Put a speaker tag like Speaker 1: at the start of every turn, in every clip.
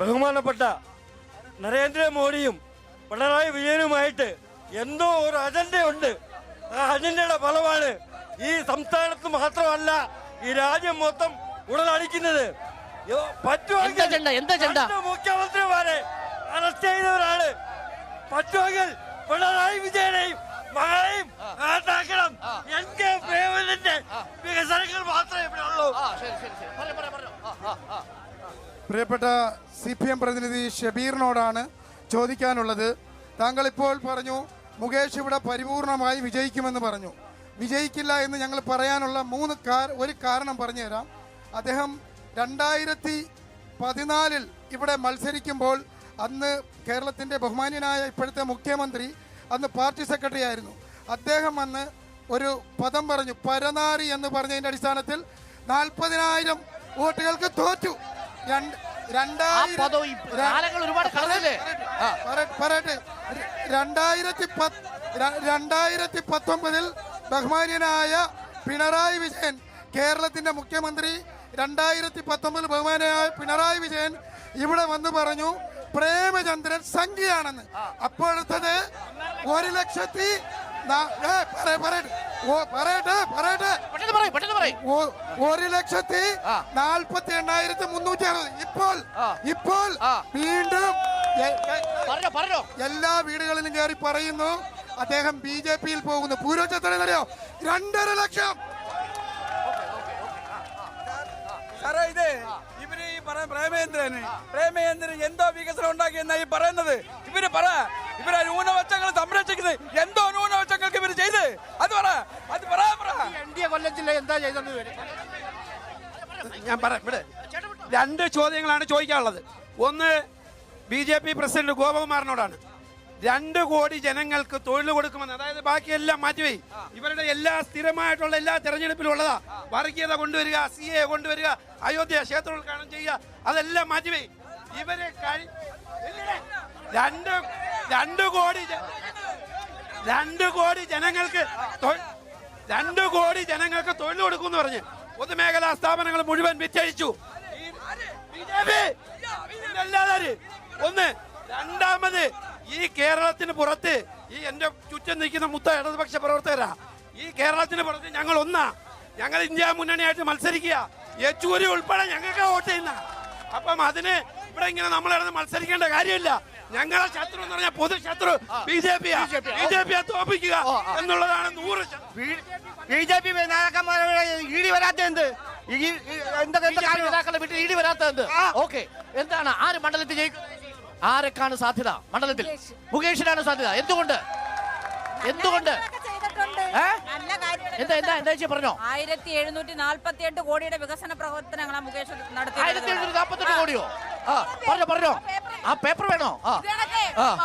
Speaker 1: ബഹുമാനപ്പെട്ട നരേന്ദ്രമോദിയും പിണറായി വിജയനുമായിട്ട് എന്തോ ഒരു അജണ്ടയുണ്ട്. ആ അജണ്ടയുടെ ഫലമാണ് ഈ സംസ്ഥാനത്ത് മാത്രമല്ല ഈ രാജ്യം മൊത്തം ഉടലടിക്കുന്നത്. മുഖ്യമന്ത്രിമാരെ അറസ്റ്റ് ചെയ്തവരാണ്. പറ്റുമെങ്കിൽ പിണറായി വിജയനെയും മകളെയും ആട്ടാക്കണം. എൻ കെ പ്രേമന്റെ വികസനങ്ങൾ മാത്രമേ ഇവിടെ ഉള്ളൂ.
Speaker 2: പ്രിയപ്പെട്ട സി പി എം പ്രതിനിധി ഷബീറിനോടാണ് ചോദിക്കാനുള്ളത്. താങ്കൾ ഇപ്പോൾ പറഞ്ഞു മുകേഷ് ഇവിടെ പരിപൂർണമായി വിജയിക്കുമെന്ന് പറഞ്ഞു. വിജയിക്കില്ല എന്ന് ഞങ്ങൾ പറയാനുള്ള മൂന്ന് ഒരു കാരണം പറഞ്ഞുതരാം. അദ്ദേഹം രണ്ടായിരത്തി പതിനാലിൽ ഇവിടെ മത്സരിക്കുമ്പോൾ അന്ന് കേരളത്തിന്റെ ബഹുമാന്യനായ ഇപ്പോഴത്തെ മുഖ്യമന്ത്രി അന്ന് പാർട്ടി സെക്രട്ടറി ആയിരുന്നു. അദ്ദേഹം അന്ന് ഒരു പദം പറഞ്ഞു പരനാറി എന്ന് പറഞ്ഞതിന്റെ അടിസ്ഥാനത്തിൽ നാൽപ്പതിനായിരം വോട്ടുകൾക്ക് തോറ്റു. രണ്ടായിരത്തി രണ്ടായിരത്തി പത്തൊമ്പതിൽ ബഹുമാന്യനായ പിണറായി വിജയൻ കേരളത്തിന്റെ മുഖ്യമന്ത്രി രണ്ടായിരത്തി പത്തൊമ്പതിൽ ബഹുമാനായ പിണറായി വിജയൻ ഇവിടെ വന്ന് പറഞ്ഞു പ്രേമചന്ദ്രൻ സംഖ്യയാണെന്ന് അപ്പോഴത്തത് ഒരു ലക്ഷത്തി പറയട്ടെ പറയട്ടെ പറയട്ടെ.
Speaker 3: പെട്ടെന്ന് പറയും പെട്ടെന്ന് പറയും.
Speaker 2: ഒ- ഒരു ലക്ഷത്തി. നാൽപ്പത്തി എണ്ണായിരത്തി മുന്നൂറ്റി അറുപത്. ഇപ്പോൾ ഇപ്പോൾ വീണ്ടും
Speaker 3: പറഞ്ഞോ പറഞ്ഞോ.
Speaker 2: എല്ലാ വീടുകളിലും കയറി പറയുന്നു അദ്ദേഹം ബി ജെ പിയിൽ പോകുന്നു. പൂരോച്ചത്തറിയോ രണ്ടര ലക്ഷം.
Speaker 4: സാറേ ഇത് ഇവർ ഈ പറ പ്രേമേന്ദ്രന് പ്രേമേന്ദ്രൻ എന്തോ വികസനം ഉണ്ടാക്കിയെന്നാ ഈ പറയുന്നത്? ഇവർ പറ ഇവരെ ന്യൂനപക്ഷങ്ങൾ സംരക്ഷിക്കുന്നത് എന്തോ ന്യൂനപക്ഷങ്ങൾക്ക് ഇവർ ചെയ്ത് അത് പറ അത് പറ പറ
Speaker 3: എൻ ഡി എ കൊല്ലം ജില്ല
Speaker 4: ഞാൻ പറയാം ഇവിടെ. രണ്ട് ചോദ്യങ്ങളാണ് ചോദിക്കാനുള്ളത്. ഒന്ന് ബി ജെ പി പ്രസിഡന്റ് ഗോപകുമാറിനോടാണ്. രണ്ട് കോടി ജനങ്ങൾക്ക് തൊഴിൽ കൊടുക്കുമെന്ന്. അതായത് ബാക്കിയെല്ലാം മാറ്റിവെയി. ഇവരുടെ എല്ലാ സ്ഥിരമായിട്ടുള്ള എല്ലാ തെരഞ്ഞെടുപ്പിലും ഉള്ളതാ. വർഗീയത കൊണ്ടുവരിക സി എ കൊണ്ടുവരിക അയോധ്യ ക്ഷേത്രോദ്ഘാടനം ചെയ്യുക അതെല്ലാം മാറ്റിവെയി. ഇവരെ രണ്ട് രണ്ട് കോടി രണ്ട് കോടി ജനങ്ങൾക്ക് രണ്ട് കോടി ജനങ്ങൾക്ക് തൊഴിൽ കൊടുക്കും പറഞ്ഞ് പൊതുമേഖലാ സ്ഥാപനങ്ങൾ മുഴുവൻ വിറ്റഴിച്ചു. ഒന്ന് രണ്ടാമത് ഈ കേരളത്തിന് പുറത്ത് ഈ എന്റെ ചുറ്റും നിൽക്കുന്ന മുത്ത ഇടതുപക്ഷ പ്രവർത്തകരാ. ഈ കേരളത്തിന് പുറത്ത് ഞങ്ങൾ ഒന്നാ. ഞങ്ങൾ ഇന്ത്യ മുന്നണിയായിട്ട് മത്സരിക്കുക. യെച്ചൂരി ഉൾപ്പെടെ ഞങ്ങൾക്ക് വോട്ട് ചെയ്യുന്ന. അപ്പം അതിന് ഇവിടെ ഇങ്ങനെ നമ്മളിടന്ന് മത്സരിക്കേണ്ട കാര്യമില്ല. ഞങ്ങളെ ശത്രു എന്ന് പറഞ്ഞാൽ പൊതു ശത്രു. B J P B J പിയെ. തോപ്പിക്കുക എന്നുള്ളതാണ് നൂറ്.
Speaker 5: ബി ജെ പി നേതാക്കന്മാരുടെ ഇടി വരാത്ത എന്ത്? എന്തൊക്കെ വീട്ടിൽ
Speaker 3: BJP വരാത്ത ഇടി വരാത്തത് ഓക്കെ. എന്താണ്? ആര് മണ്ഡലത്തിൽ ജയിക്കും? ആരൊക്കെയാണ് സാധ്യത? മണ്ഡലത്തിൽ. മുകേഷിനാണ് സാധ്യത. എന്തുകൊണ്ട്? എന്തുകൊണ്ട്?
Speaker 6: ചെയ്തിട്ടുണ്ട്? നല്ല കാര്യം
Speaker 3: എന്താ എന്താ എന്താ ചേച്ചി പറഞ്ഞോ?
Speaker 6: ആയിരത്തി എഴുന്നൂറ്റി നാല്പത്തി എട്ട് കോടിയുടെ വികസന പ്രവർത്തനങ്ങളാണ് മുകേഷ് നടത്തി
Speaker 3: ആയിരത്തി എഴുന്നൂറ്റി നാൽപ്പത്തെട്ട് കോടിയോ? ആ പറഞ്ഞോ പറഞ്ഞോ. ആ പേപ്പർ വേണോ? ആ.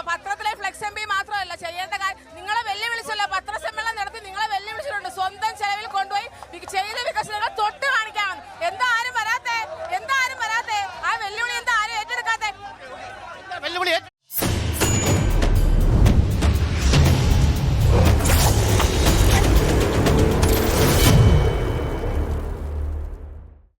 Speaker 7: പത്രത്തിലെ ഫ്ലെക്സ് എം പി മാത്രമല്ല ചെയ്യേണ്ട കാര്യം നിങ്ങളെ വെല്ലുവിളിച്ചല്ലോ പത്ര